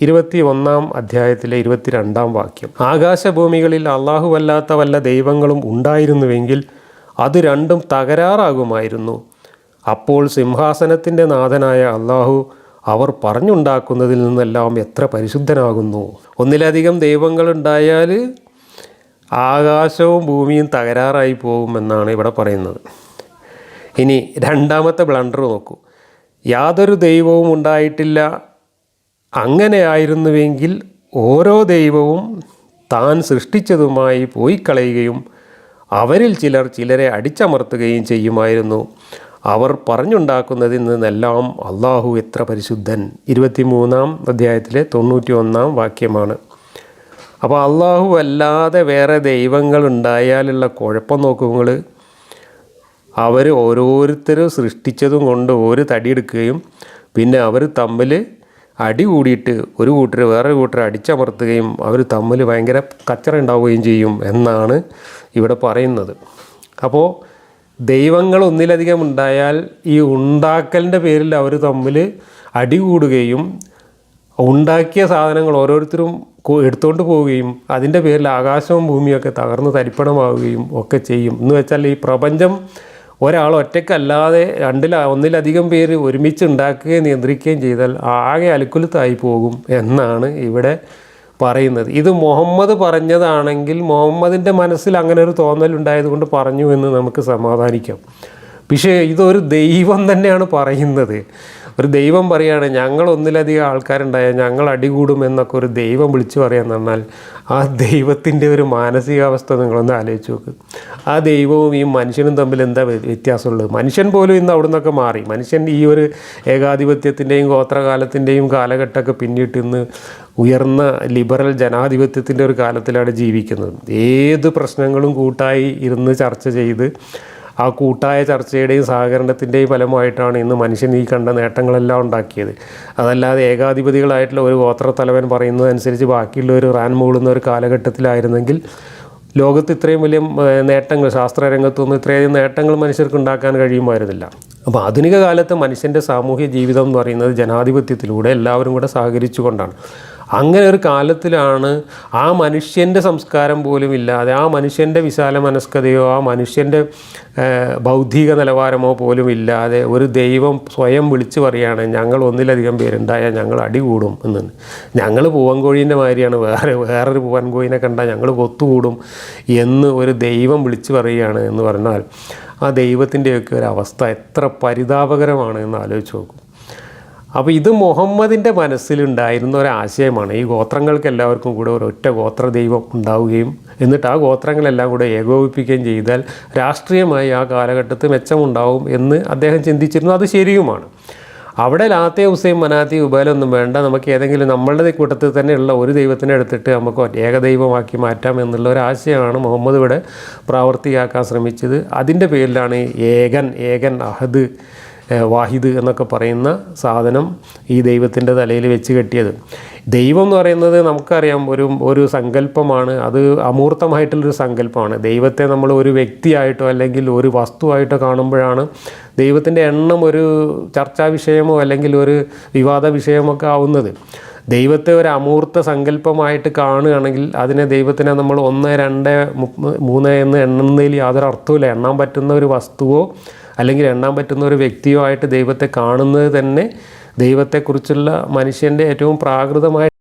ഇരുപത്തി ഒന്നാം അധ്യായത്തിലെ ഇരുപത്തിരണ്ടാം വാക്യം. ആകാശഭൂമികളിൽ അള്ളാഹുവല്ലാത്ത വല്ല ദൈവങ്ങളും ഉണ്ടായിരുന്നുവെങ്കിൽ അത് രണ്ടും തകരാറാകുമായിരുന്നു. അപ്പോൾ സിംഹാസനത്തിന്റെ നാഥനായ അള്ളാഹു അവർ പറഞ്ഞുണ്ടാക്കുന്നതിൽ നിന്നെല്ലാം എത്ര പരിശുദ്ധനാകുന്നു. ഒന്നിലധികം ദൈവങ്ങളുണ്ടായാൽ ആകാശവും ഭൂമിയും തകരാറായി പോകുമെന്നാണ് ഇവിടെ പറയുന്നത്. ഇനി രണ്ടാമത്തെ ബ്ലണ്ടർ നോക്കൂ. യാതൊരു ദൈവവും ഉണ്ടായിട്ടില്ല. അങ്ങനെയായിരുന്നുവെങ്കിൽ ഓരോ ദൈവവും താൻ സൃഷ്ടിച്ചതുമായി പോയി കളയുകയും അവരിൽ ചിലർ ചിലരെ അടിച്ചമർത്തുകയും ചെയ്യുമായിരുന്നു. അവർ പറഞ്ഞുണ്ടാക്കുന്നതിൽ നിന്നെല്ലാം അള്ളാഹു എത്ര പരിശുദ്ധൻ. ഇരുപത്തിമൂന്നാം അധ്യായത്തിലെ തൊണ്ണൂറ്റി ഒന്നാം വാക്യമാണ്. അപ്പോൾ അള്ളാഹു അല്ലാതെ വേറെ ദൈവങ്ങൾ ഉണ്ടായാലുള്ള കുഴപ്പം നോക്കുമ്പോൾ അവർ ഓരോരുത്തരും സൃഷ്ടിച്ചതും കൊണ്ട് ഒരു തടിയെടുക്കുകയും പിന്നെ അവർ തമ്മിൽ അടി കൂടിയിട്ട് ഒരു കൂട്ടർ വേറൊരു കൂട്ടർ അടിച്ചമർത്തുകയും അവർ തമ്മിൽ ഭയങ്കര കച്ചറ ഉണ്ടാവുകയും ചെയ്യും എന്നാണ് ഇവിടെ പറയുന്നത്. അപ്പോൾ ദൈവങ്ങൾ ഒന്നിലധികം ഉണ്ടായാൽ ഈ ഉണ്ടാക്കലിന്റെ പേരിൽ അവർ തമ്മിൽ അടി കൂടുകയും ഉണ്ടാക്കിയ സാധനങ്ങൾ ഓരോരുത്തരും എടുത്തുകൊണ്ട് പോവുകയും അതിന്റെ പേരിൽ ആകാശവും ഭൂമിയൊക്കെ തകർന്ന് തരിപ്പണമാവുകയും ഒക്കെ ചെയ്യും. എന്ന് വെച്ചാൽ ഈ പ്രപഞ്ചം ഒരാൾ ഒറ്റയ്ക്കല്ലാതെ രണ്ടില ഒന്നിലധികം പേര് ഒരുമിച്ച് ഉണ്ടാക്കുകയും നിയന്ത്രിക്കുകയും ചെയ്താൽ ആകെ അലുക്കുലത്തായി പോകും എന്നാണ് ഇവിടെ പറയുന്നത്. ഇത് മുഹമ്മദ് പറഞ്ഞതാണെങ്കിൽ മുഹമ്മദിന്റെ മനസ്സിൽ അങ്ങനെ ഒരു തോന്നൽ ഉണ്ടായതുകൊണ്ട് പറഞ്ഞു എന്ന് നമുക്ക് സമാധാനിക്കാം. പക്ഷേ ഇതൊരു ദൈവം തന്നെയാണ് പറയുന്നത്. ഒരു ദൈവം പറയുകയാണ് ഞങ്ങൾ ഒന്നിലധികം ആൾക്കാരുണ്ടായാൽ ഞങ്ങൾ അടികൂടും എന്നൊക്കെ ഒരു ദൈവം വിളിച്ചു പറയാന്ന് പറഞ്ഞാൽ ആ ദൈവത്തിന്റെ ഒരു മാനസികാവസ്ഥ നിങ്ങളൊന്ന് ആലോചിച്ച് നോക്ക്. ആ ദൈവവും ഈ മനുഷ്യനും തമ്മിൽ എന്താ വ്യ- വ്യത്യാസമുള്ളത്? മനുഷ്യൻ പോലും ഇന്ന് അവിടെ നിന്നൊക്കെ മാറി. മനുഷ്യൻ ഈ ഒരു ഏകാധിപത്യത്തിന്റെയും ഗോത്രകാലത്തിന്റെയും കാലഘട്ടമൊക്കെ പിന്നിട്ട് ഇന്ന് ഉയർന്ന ലിബറൽ ജനാധിപത്യത്തിന്റെ ഒരു കാലത്തിലാണ് ജീവിക്കുന്നത്. ഏത് പ്രശ്നങ്ങളും കൂട്ടായി ഇരുന്ന് ചർച്ച ചെയ്ത് ആ കൂട്ടായ ചർച്ചയുടെയും സഹകരണത്തിന്റെയും ഫലമായിട്ടാണ് ഇന്ന് മനുഷ്യൻ ഈ കണ്ട നേട്ടങ്ങളെല്ലാം ഉണ്ടാക്കിയത്. അതല്ലാതെ ഏകാധിപതികളായിട്ടുള്ള ഒരു ഗോത്രത്തലവൻ പറയുന്നതനുസരിച്ച് ബാക്കിയുള്ളവർ റാൻ മൂളുന്ന ഒരു കാലഘട്ടത്തിലായിരുന്നെങ്കിൽ ലോകത്ത് ഇത്രയും വലിയ നേട്ടങ്ങൾ ശാസ്ത്രരംഗത്തുനിന്ന് ഇത്രയധികം നേട്ടങ്ങൾ മനുഷ്യർക്ക് ഉണ്ടാക്കാൻ കഴിയുമായിരുന്നില്ല. അപ്പോൾ ആധുനിക കാലത്ത് മനുഷ്യന്റെ സാമൂഹ്യ ജീവിതം എന്ന് പറയുന്നത് ജനാധിപത്യത്തിലൂടെ എല്ലാവരും കൂടെ സഹകരിച്ചുകൊണ്ടാണ്. അങ്ങനെ ഒരു കാലത്തിലാണ് ആ മനുഷ്യന്റെ സംസ്കാരം പോലും ഇല്ലാതെ ആ മനുഷ്യന്റെ വിശാല മനസ്കതയോ ആ മനുഷ്യന്റെ ബൗദ്ധിക നിലവാരമോ പോലും ഇല്ലാതെ ഒരു ദൈവം സ്വയം വിളിച്ചു പറയുകയാണ് ഞങ്ങൾ ഒന്നിലധികം പേരുണ്ടായാൽ ഞങ്ങൾ അടികൂടും എന്ന്. ഞങ്ങൾ പൂവൻകോഴീന്റെ മാതിരിയാണ് വേറെ വേറൊരു പൂവൻകോഴിനെ കണ്ടാൽ ഞങ്ങൾ കൊത്തുകൂടും എന്ന് ഒരു ദൈവം വിളിച്ചു പറയുകയാണ് എന്ന് പറഞ്ഞാൽ ആ ദൈവത്തിന്റെയൊക്കെ ഒരു അവസ്ഥ എത്ര പരിതാപകരമാണ് എന്ന് ആലോചിച്ച് നോക്കും. അപ്പോൾ ഇത് മുഹമ്മദിന്റെ മനസ്സിലുണ്ടായിരുന്ന ഒരാശയമാണ്. ഈ ഗോത്രങ്ങൾക്ക് എല്ലാവർക്കും കൂടെ ഒരൊറ്റ ഗോത്ര ദൈവം ഉണ്ടാവുകയും എന്നിട്ട് ആ ഗോത്രങ്ങളെല്ലാം കൂടെ ഏകോപിപ്പിക്കുകയും ചെയ്താൽ രാഷ്ട്രീയമായി ആ കാലഘട്ടത്തിൽ മെച്ചമുണ്ടാവും എന്ന് അദ്ദേഹം ചിന്തിച്ചിരുന്നു. അത് ശരിയുമാണ്. അവിടെ ലാത്തെ ഹുസൈൻ മനാത്തി ഉബാലൊന്നും വേണ്ട. നമുക്ക് ഏതെങ്കിലും നമ്മളുടെ കൂട്ടത്തിൽ തന്നെയുള്ള ഒരു ദൈവത്തിനെ എടുത്തിട്ട് നമുക്ക് ഏകദൈവമാക്കി മാറ്റാം എന്നുള്ള ഒരു ആശയമാണ് മുഹമ്മദ് ഇവിടെ പ്രാവർത്തികമാക്കാൻ ശ്രമിച്ചത്. അതിന്റെ പേരിലാണ് ഏകൻ ഏകൻ അഹദ് വാഹിദ് എന്നൊക്കെ പറയുന്ന സാധനം ഈ ദൈവത്തിന്റെ തലയിൽ വെച്ച് കെട്ടിയത്. ദൈവം എന്ന് പറയുന്നത് നമുക്കറിയാം ഒരു ഒരു സങ്കല്പമാണ്. അത് അമൂർത്തമായിട്ടുള്ളൊരു സങ്കല്പമാണ്. ദൈവത്തെ നമ്മൾ ഒരു വ്യക്തിയായിട്ടോ അല്ലെങ്കിൽ ഒരു വസ്തുവായിട്ടോ കാണുമ്പോഴാണ് ദൈവത്തിന്റെ എണ്ണം ഒരു ചർച്ചാ വിഷയമോ അല്ലെങ്കിൽ ഒരു വിവാദ വിഷയമൊക്കെ ആവുന്നത്. ദൈവത്തെ ഒരു അമൂർത്ത സങ്കല്പമായിട്ട് കാണുകയാണെങ്കിൽ അതിനെ ദൈവത്തിനെ നമ്മൾ ഒന്ന് രണ്ട് മൂന്ന് എന്ന് എണ്ണുന്നതിൽ യാതൊരു അർത്ഥവുമില്ല. എണ്ണാൻ പറ്റുന്ന ഒരു വസ്തുവോ അല്ലെങ്കിൽ എണ്ണാൻ പറ്റുന്ന ഒരു വ്യക്തിയോ ആയിട്ട് ദൈവത്തെ കാണുന്നത് തന്നെ ദൈവത്തെക്കുറിച്ചുള്ള മനുഷ്യന്റെ ഏറ്റവും പ്രാകൃതമായ